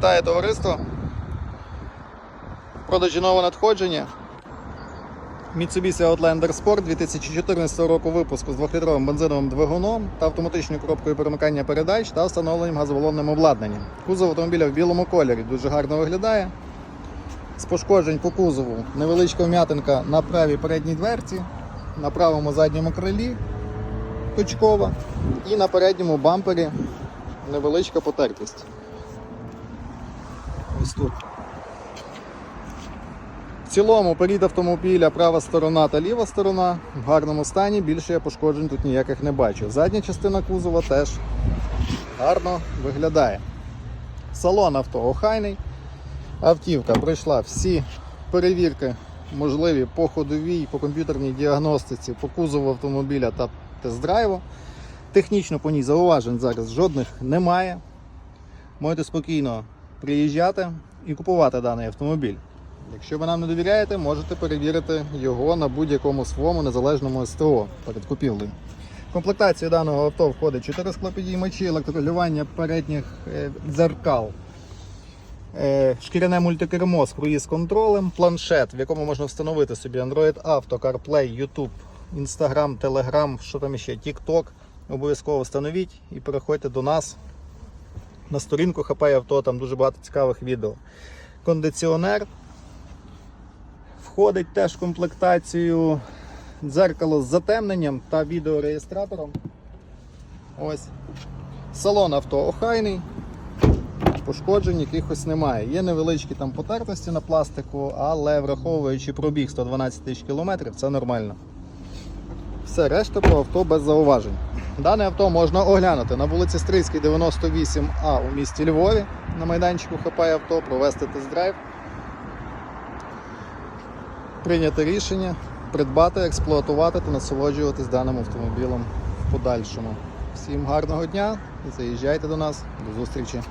Вітаю товариство. Продажі нове надходження. Mitsubishi Outlander Sport 2014 року випуску з 2-літровим бензиновим двигуном та автоматичною коробкою перемикання передач та встановленням газоволонним обладнанням. Кузов автомобіля в білому кольорі дуже гарно виглядає. З пошкоджень по кузову невеличка вм'ятинка на правій передній дверці, на правому задньому крилі точкова і на передньому бампері невеличка потертість. Ось тут. В цілому перед автомобіля права сторона та ліва сторона в гарному стані, більше я пошкоджень тут ніяких не бачу. Задня частина кузова теж гарно виглядає. Салон авто охайний. Автівка пройшла всі перевірки можливі по ходовій, по комп'ютерній діагностиці, по кузову автомобіля та тест-драйву. Технічно по ній зауважень зараз жодних немає. Можете спокійно приїжджати і купувати даний автомобіль. Якщо ви нам не довіряєте, можете перевірити його на будь-якому своєму незалежному СТО перед купівлею. В комплектацію даного авто входить 4 склопідіймачі, електролювання передніх е, дзеркал, е, шкіряне мультикермо з круїз-контролем, планшет, в якому можна встановити собі Android Auto, CarPlay, YouTube, Instagram, Telegram, що там ще, TikTok. Обов'язково встановіть і переходьте до нас на сторінку Хапай авто, там дуже багато цікавих відео. Кондиціонер входить теж в комплектацію дзеркало з затемненням та відеореєстратором. Ось. Салон авто охайний, пошкоджень якихось немає. Є невеличкі там потертості на пластику, але враховуючи пробіг 112 тисяч кілометрів, це нормально. Все, решта по авто без зауважень. Дане авто можна оглянути на вулиці Стрийській, 98А у місті Львові на майданчику Хапає авто, провести тест-драйв, прийняти рішення, придбати, експлуатувати та насолоджуватись даним автомобілем в подальшому. Всім гарного дня, заїжджайте до нас, до зустрічі.